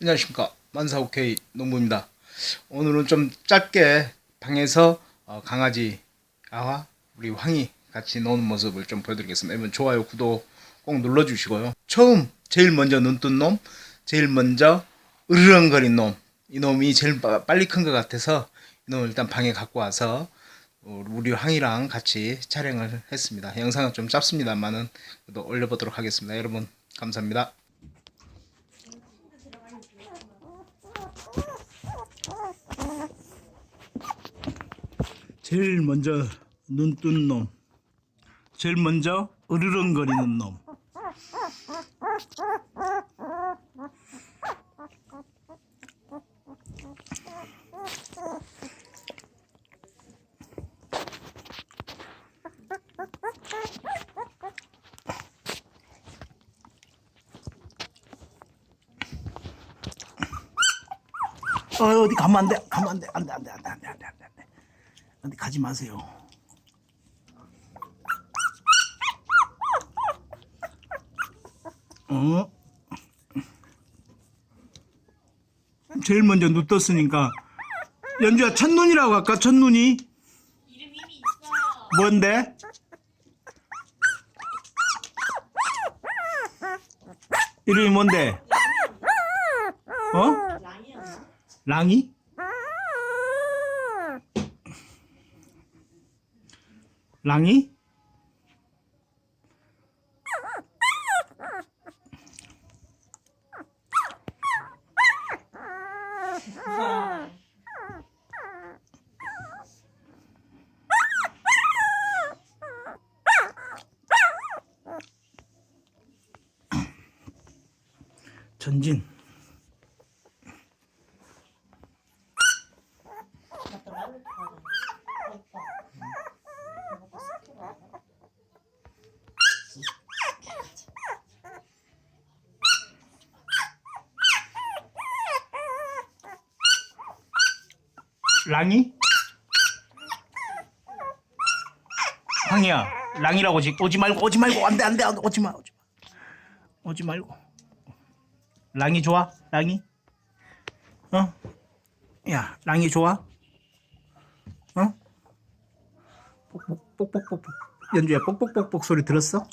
안녕하십니까 만사 오케이 농부입니다. 오늘은 좀 짧게 방에서 어, 강아지와 우리 황이 같이 노는 모습을 좀 보여드리겠습니다. 여러분 좋아요 구독 꼭 눌러주시고요. 처음 제일 먼저 눈뜬 놈, 제일 먼저 으르렁거린 놈, 이 놈이 제일 빠- 빨리 큰 것 같아서 이 놈을 일단 방에 갖고 와서 어, 우리 황이랑 같이 촬영을 했습니다. 영상은 좀 짧습니다만은 올려보도록 하겠습니다. 여러분 감사합니다. 제일 먼저 눈 뜬 놈, 제일 먼저 으르렁거리는 놈. 어, 어디 가면 안 돼. 가면 안 돼. 안 돼. 안 돼. 안 돼. 안 돼. 안 돼. 안 돼. 어디 가지 마세요. 어? 제일 먼저 눈 떴으니까 연주야 첫눈이라고 할까? 첫눈이? 이름 이미 있어요. 뭔데? 이름이 뭔데? 어? 랑이었나? 랑이? 랑이? 전진. 랑이? 황이야, 랑이라고 지 오지 말고 오지 말고 안돼 안돼 안돼 오지 마 오지 마 오지 말고. 랑이 좋아? 랑이? 어? 야, 랑이 좋아? 어? 뽁뽁 뽁뽁뽁뽁 연주야 뽁뽁뽁뽁 소리 들었어?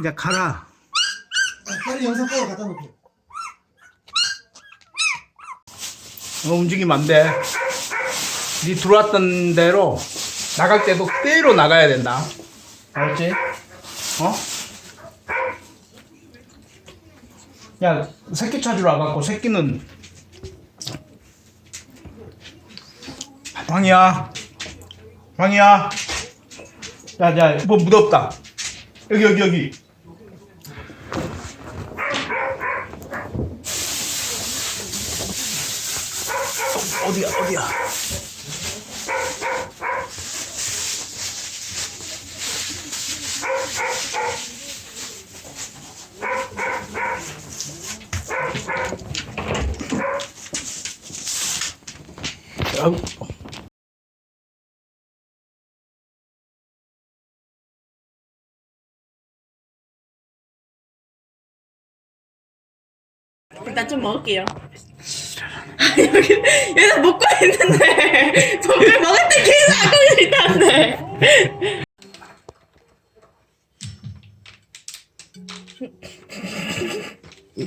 이제 가라. 빨리 영상 꺼고 갖다 놓게. 어, 움직이면 안 돼. 네 들어왔던 대로 나갈 때도 그대로 나가야 된다. 알았지? 어? 야, 새끼 찾으러 와갖고 새끼는 황이야, 황이야. 야, 야, 뭐 무덥다. 여기, 여기, 여기. 어디야, 어디야? 아우. 일단 좀 먹을게요. 여기 여기서 먹고 있는데 밥을 먹을 때 계속 안 걸리다는데.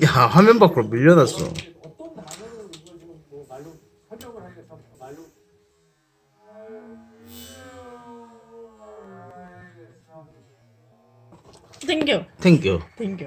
야, 화면 밖으로 밀려났어. 땡겨 땡큐. 땡겨.